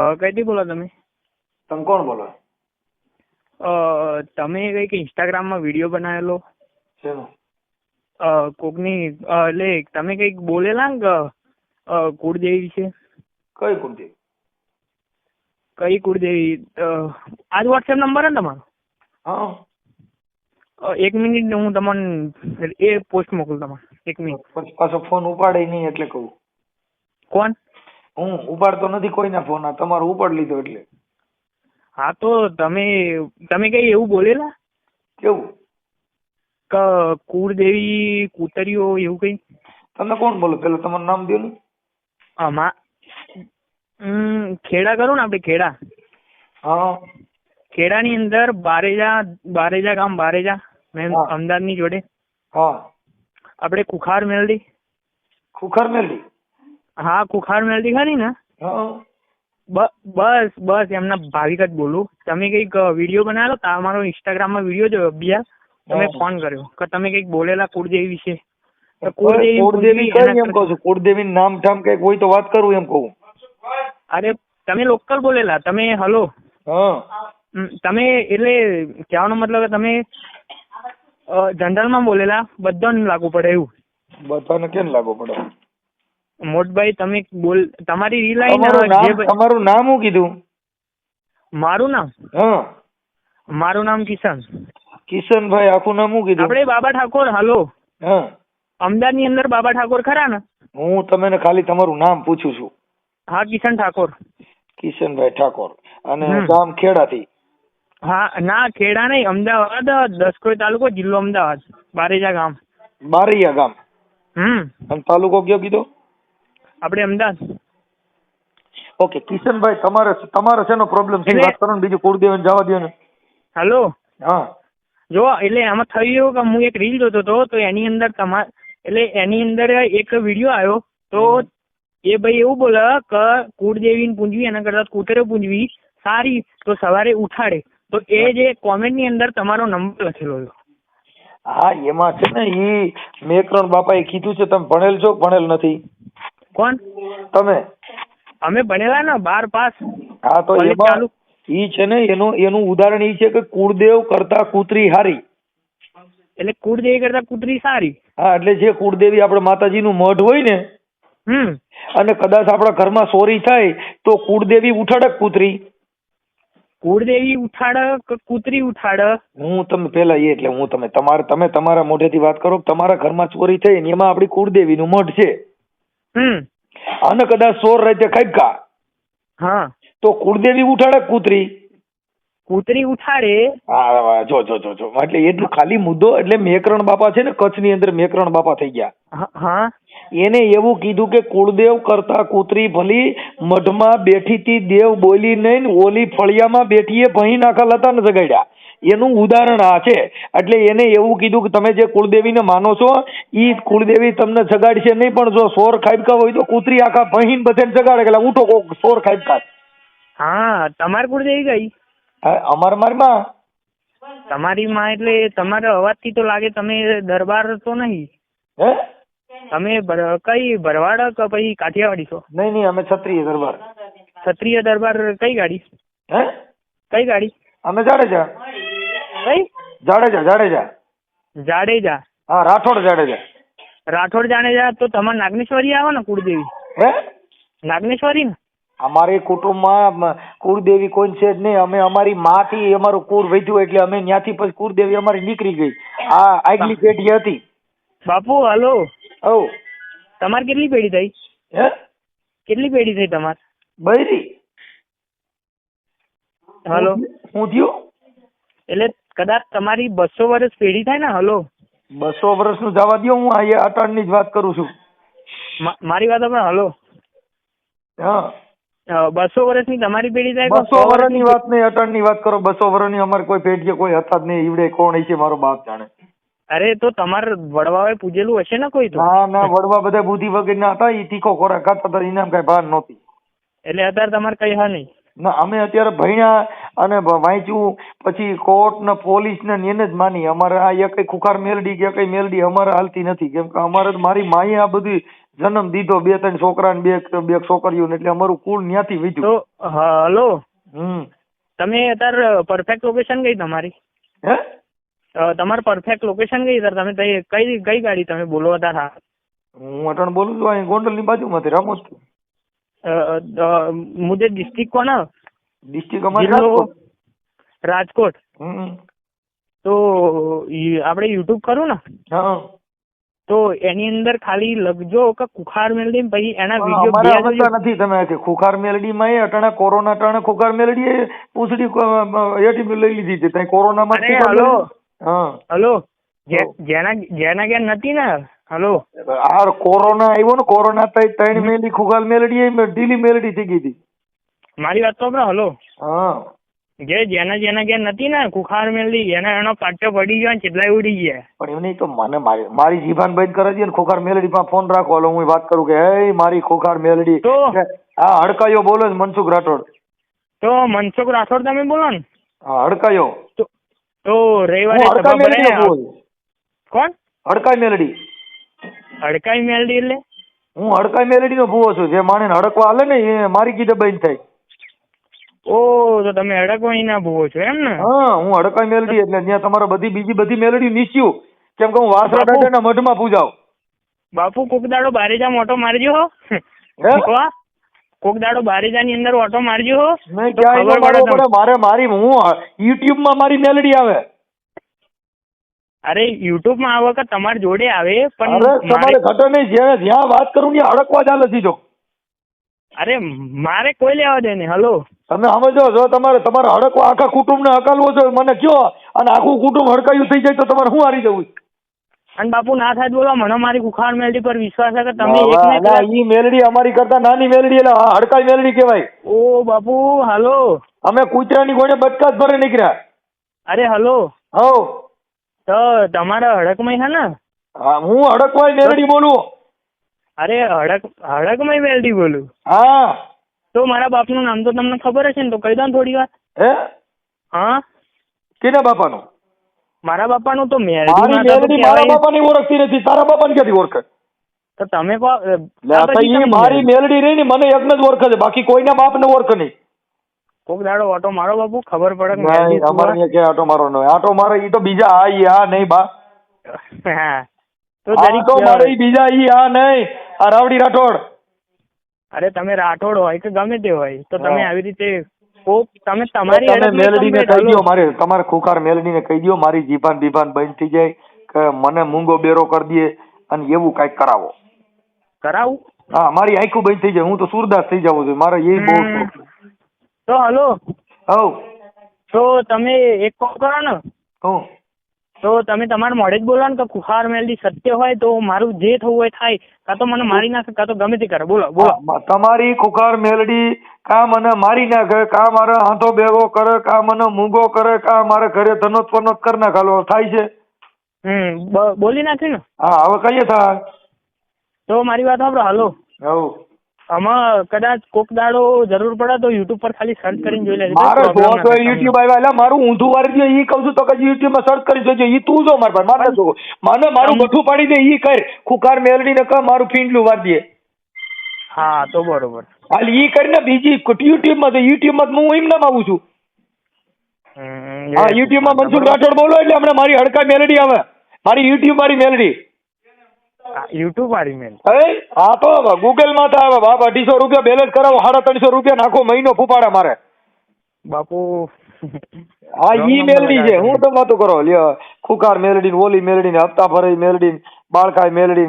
કઈથી બોલો તમે? તમે કોણ બોલો? અ, તમે કંઈક ઇન્સ્ટાગ્રામમાં વીડિયો બનાવેલો? કોકની એટલે તમે કંઈક બોલેલા ને કુળદેવી વિશે? કઈ કુળદેવી? કઈ કુળદેવી? આ જ વોટ્સએપ નંબર ને તમારો? એક મિનિટ હું તમને એ પોસ્ટ મોકલું તમારે એક મિનિટ. પાછો ફોન ઉપાડે નહીં એટલે કહું. કોણ? હું ઉપાડતો નથી કોઈના ફોન તમારો ઉપાડ લીધો એટલે. હા તો તમે તમે કઈ એવું બોલેલા? કેવું? કે કુળદેવી કુતરીઓ એવું કઈ? તમે કોણ બોલો? પેલા તમારું નામ દો ને. અમા ખેડા કરો ને આપણે ખેડા. હા. ખેડાની અંદર બારેજા બારેજા ગામ બારેજા મેં અમદાવાદ અમદાવાદની જોડે. હા. આપણે કુખાર મેલડી. ખુખાર મેલડી? હા કુખાર મેલડી ખરી ને? બસ બસ એમના ભાવિક જ બોલું. તમે કંઈક વીડિયો બનાવેલો અમારો ઇન્સ્ટાગ્રામમાં વીડિયો જોયો બીજા તમે ફોન કર્યો કે તમે કંઈક બોલેલા કુળદેવી વિશે. કુળદેવી કુળદેવી કઈ એમ કહું છું? કુળદેવી નામ ઠામ કંઈક હોય તો વાત કરું એમ કહું. અરે તમે લોકલ બોલેલા તમે હલો. તમે એટલે કહેવાનો મતલબ કે તમે જનરલમાં બોલેલા બધાને લાગુ પડે એવું. બધાને કેમ લાગુ પડે? મોટભાઈ તમે બોલ તમારી રીલ તમારું નામ શું કીધું? મારું નામ? હા. મારું નામ કિશન. કિશનભાઈ આખું નામ હું કીધું? આપણે બાબા ઠાકોર હાલો. હા. અમદાવાદની અંદર બાબા ઠાકોર ખરા ને? હું તમને ખાલી તમારું નામ પૂછું છું. હા કિશન ઠાકોર. કિશનભાઈ ઠાકોર. અને. ગામ ખેડાથી. હા ના ખેડા નહીં અમદાવાદ દસકોઈ તાલુકો જિલ્લો અમદાવાદ બારેજા ગામ. બારૈયા ગામ. હમ. અને તાલુકો કયો કીધો? આપણે અમદાવાદ. ઓકે કિશનભાઈ તમારે તમારે શેનો પ્રોબ્લેમ છે? વાત કરો ને બીજું કુળદેવન જવા દો ને. હલો? હા. જો એટલે આમાં થયું કે હું એક રીલ જોતો હતો તો એની અંદર તમાર એટલે એની અંદર એક વીડિયો આવ્યો તો એ ભાઈ એવું બોલે કે કુળદેવીને પૂંજવી એના કરતા કુતરે પૂંજવી સારી તો સવારે ઉઠાડે. તો એ જે કોમેન્ટની અંદર તમારો નંબર લખેલો હતો. હા એમાં છે ને ઈ મેકરણ બાપાએ કીધું છે તમે ભણેલ છો ભણેલ નથી? કોણ? તમે? અમે ભણેલા ને બાર પાસ. હા તો એમાં ઈ છે ને એનું એનું ઉદાહરણ ઈ છે કે કુળદેવ કરતા કૂતરી હારી. એટલે કુળદેવી કરતા કૂતરી સારી. હા એટલે જે કુળદેવી આપણે માતાજીનું મઢ હોય ને હમ. અને કદાચ આપણા ઘરમાં ચોરી થાય તો કુળદેવી ઉઠાડે કે કૂતરી. કુળદેવી ઉઠાડક કૂતરી ઉઠાડ હું તમે પેલા એ એટલે હું તમે તમારે તમે તમારા મોઢેથી વાત કરો તમારા ઘરમાં ચોરી થઈ ને એમાં આપણી કુળદેવીનું મઢ છે. અને કદાચ સોર રાતે ખાબકા હા. તો કુળદેવી ઉઠાડે કૂતરી? કૂતરી ઉઠાડે? હા જો જો જો જો. એટલે એટલું ખાલી મુદ્દો એટલે મેકરણ બાપા છે ને કચ્છની અંદર મેકરણ બાપા થઈ ગયા. હા, એને એવું કીધું કે કુળદેવ કરતા કૂતરી ભલી મઢમાં બેઠી તી દેવ બોલી નહીં ને ઓલી ફળિયામાં બેઠીએ ભહી નાખા લતા ને જગાડ્યા. એનું ઉદાહરણ આ છે. એટલે એને એવું કીધું કે તમે જે કુળદેવીને માનો છો એ કુળદેવી તમને જગાડશે નહીં પણ જો સોર ખાબકા હોય તો કૂતરી આખા ભહીન બધે જગાડે એટલે ઊઠો કોક સોર ખાબકા. હા તમારી કુળદેવી ગઈ? અમાર મારમાં તમારી માં એટલે તમારા અવાજથી તો લાગે તમે દરબાર તો નહીં. હે? તમે કઈ ભરવાડ કે પછી કાઠિયાવાડી છો? નહીં નહીં અમે ક્ષત્રિય દરબાર. ક્ષત્રિય દરબાર કઈ ગાડી? હે? કઈ ગાડી? અમે જાડેજા જાડેજા જાડેજા. જાડેજા? હા રાઠોડ જાડેજા. રાઠોડ જાડેજા તો તમારે નાગનેશ્વરી આવે ને કુળદેવી? હે? નાગનેશ્વરી ને? અમારી કુટુંબમાં કુળદેવી કોઈ છે જ નહીં. અમે અમારી માથી અમારું કુળ વધ્યું એટલે અમે ત્યાંથી પછી કુળદેવી અમારી નીકળી ગઈ. આ આગલી પેઢી હતી. બાપુ હલો. ઓ તમારે કેટલી પેઢી થઈ? હે? કેટલી પેઢી થઈ તમારે? બૈરી. હલો. હું થયું? એટલે કદાચ તમારી બસો વર્ષ પેઢી થાય ને હલો. બસો વર્ષનું જવા દો હું આ અટાણની જ વાત કરું છું. મારી વાત પણ હલો. હા. બસો વર્ષની તમારી પેઢી થાય બસો વર્ષની વાત નહીં અટાણની વાત કરો. બસો વર્ષની અમારે કોઈ પેઢી કોઈ હતા જ નહીં. ઈવડે કોણ છે મારો બાપ જાણે. અરે તો તમારે વડવાએ પૂજેલું હશે ને કોઈ તો? ના ના વડવા બધા બુદ્ધિ વગરના હતા. એ તીખો ખોરાક ખાતા હતા એને કઈ ભાન નહોતી. એટલે અત્યારે તમારે કઈ હા નહીં. ના અમે અત્યારે ભણ્યા અને વાંચ્યું. પછી કોર્ટ ને પોલીસ ને એને જ માની. અમારે આ એક ખુખાર મેલડી કે કઈ મેલડી અમારે હાલતી નથી. કેમ કે અમારે મારી માએ આ બધી જન્મ દીધો બે ત્રણ છોકરા ને બે બે છોકરીઓ એટલે અમારું કુળ ન્યાથી તો વીધ્યું હલો. હમ. તમે અત્યારે પરફેક્ટ લોકેશન ગઈ તમારી? હે? તમારું પરફેક્ટ લોકેશન ગઈ સર તમે કઈ કઈ ગાડી તમે બોલો અત્યારે? હું અટણ બોલું છું અહીં ગોંડલની બાજુમાંથી રામોસ મુજે ડિસ્ટ્રિક્ટ કોના ડિસ્ટ્રિક્ટ અમારો રાજકોટ. તો આપણે યુટ્યુબ કરું ને? તો એની અંદર ખાલી લખજો કે ખુખાર મેલડી પછી એના વીડિયો નથી તમે કે કુખાર મેલડી માં એ કોરોના અટાણે કુખાર મેલડી એ પૂછડી એટી લઈ લીધી છે. ત્યાં કોરોના માં હલો. હલો. જેના જેના કે નથી ને? હલો. આ કોરોના આવ્યો ને કોરોના તઈ ત્રણ મેલી ખુગાલ મેલડી ઢીલી મેલડી થઈ ગઈ હતી. મારી વાત તો હલો. હા. જે જેના જેના ઘેર નથી ને કુખાર મેલડી એના એનો પાટો પડી ગયો ને ઉડી ગયા. પણ એવું નહીં તો મને મારી મારી જીભાન બંધ કરે છે ને ખોખાર મેલડી માં ફોન રાખો. હાલો હું વાત કરું કે હે મારી ખોખાર મેલડી. તો? હા હડકાયો બોલો મનસુખ રાઠોડ. તો મનસુખ રાઠોડ તમે બોલો ને? હા હડકાયો. તો રવિવારે મેલડી કોણ? હડકાઈ મેલડી. હડકાઈ મેલડી એટલે? હું હડકાઈ મેલડી નો ભૂવો છું. જે માણે હડકવા હાલે ને એ મારી કીધે બંધ થાય. ઓ તો તમે હડકવાઈ ના ભૂવો છો એમ ને? હા હું હડકાઈ મેલડી એટલે ત્યાં તમારે બધી બીજી બધી મેલડી નીસ્યું કેમ કે હું વાસરા. દાદાના મઢમાં પૂજાવ. બાપુ કોક દાડો બારેજામાં ઓટો મારજો હો. કોક દાડો બારેજાની અંદર ઓટો મારજો હો. મેં ક્યાંય મારે મારી હું યુટ્યુબમાં મારી મેલડી આવે. અરે યુટ્યુબમાં કે તમારી જોડે આવે પણ અરે તમારે ઘટો નહીં જ્યાં જ્યાં વાત કરું ને અડકવા જ નથી જો. અરે મારે કોઈ લેવા દે ને હલો. તમે સમજો જો તમારે તમારે હડકવા આખા કુટુંબને હકાલવો છે મને કયો અને આખું કુટુંબ હડકાયું થઈ જાય તો તમારે શું હારી જવું? અને બાપુ ના થાય બોલો મને મારી કુખાર મેલડી પર વિશ્વાસ છે કે તમે એક ને ઈ મેલડી અમારી કરતા નાની મેલડી એટલે હડકાઈ મેલડી કહેવાય. ઓ બાપુ હાલો. અમે કૂતરાની ગોળે બચકા જ ભરે નીકળ્યા. અરે હલો. હો તો તમારા હડકમય હે ને? હા, હું હડકમય મેલડી બોલું. અરે હડક હડકમય મેલડી બોલું? હા. તો મારા બાપનું નામ તો તમને ખબર હશે ને તો કહી દો ને થોડી વાર. હે? હા? કેના બાપાનું? મારા બાપાનું તો મારી મેલડી મેલડી મારા. બાપાની ઓળખતી નથી. તારા બાપાને ક્યાંથી ઓળખે? તો તમે મારી મેલડી રહી ને મને એક જ ઓળખે છે. બાકી કોઈના બાપને ઓળખે નહીં. કોક દાડો ઓટો મારો બાપુ ખબર પડે કે મેલડી અમારે અહીંયા ક્યાં આટો મારો નો ઓટો મારો ઈ તો બીજા આ ઈ આ નહીં બા? હા. તો આટો મારે ઈ બીજા ઈ આ નહીં. આ રાવડી રાઠોડ. અરે તમે રાઠોડ હોય કે ગમે તે હોય તો તમે આવી રીતે કોક તમે તમારી તમે મેલડી ને કહી દો મારે તમારે ખુખાર મેલડીને કહી દો મારી જીભાન બીભાન બંધ થઈ જાય કે મને મૂંગો બેરો કરી દે અને એવું કાંઈક કરાવો. કરાવું? હા મારી આંખું બંધ થઈ જાય હું તો સુરદાસ થઈ જાઉં છું મારે એ બહુ. શોખ. તો હલો. હઉ તો તમે એક કોલ કરો ને હું તો તમે તમારા મોડે જ બોલો ને કે કુખાર મેલડી સત્ય હોય તો મારું જે થવું હોય થાય. કાં તો મને મારી નાખે કાં તો ગમે તે કરે. બોલો બોલો. તમારી કુખાર મેલડી કા મને મારી નાખે કા મારે હાથો ભેગો કરે કા મને મૂંગો કરે કા મારે ઘરે ધનોત પનોત કરી નાખાલો. થાય છે? હમ બોલી નાખ્યું ને. હા હવે કહીએ થાય. તો મારી વાત સાંભળો હલો. હઉ આમાં કદાચ કોક દાડો જરૂર પડે તો યુટ્યુબ પર ખાલી સર્ચ કરીને જોઈ લેજો. મારે યુટ્યુબ આવ્યા એટલે મારું ઊંધું વાળી દે ઈ કહું છું તો કે યુટ્યુબમાં સર્ચ કરી જોજો. ઈ તું જો માર પર મારે જો મને મારું બઠું પાડી દે ઈ કર. ખુખાર મેલડી ને કહ મારું ફીંડલું વાર દે. હા તો બરોબર. હાલ ઈ કરીને બીજી યુટ્યુબમાં તો યુટ્યુબમાં હું એમ નામ આવું છું. હા યુટ્યુબમાં મનસુખ રાઠોડ બોલો એટલે હમણાં મારી હડકા મેલડી આવે. મારી યુટ્યુબ મારી મેલડી. યુટ્યુબ વાળી મેલ હે હા તો ગૂગલમાં તો આવે બાપ અઢીસો રૂપિયા બેલેન્સ કરાવો સાડા ત્રણસો રૂપિયા નાખો મહિનો ફૂપાડા મારે. બાપુ. હા ઈ મેલડી છે. હું તો વાતો કરો લ્યો ખુખાર મેલડી ઓલી મેલડી ને હપ્તા ભરાઈ મેલડી ને બાળકાઈ મેલડી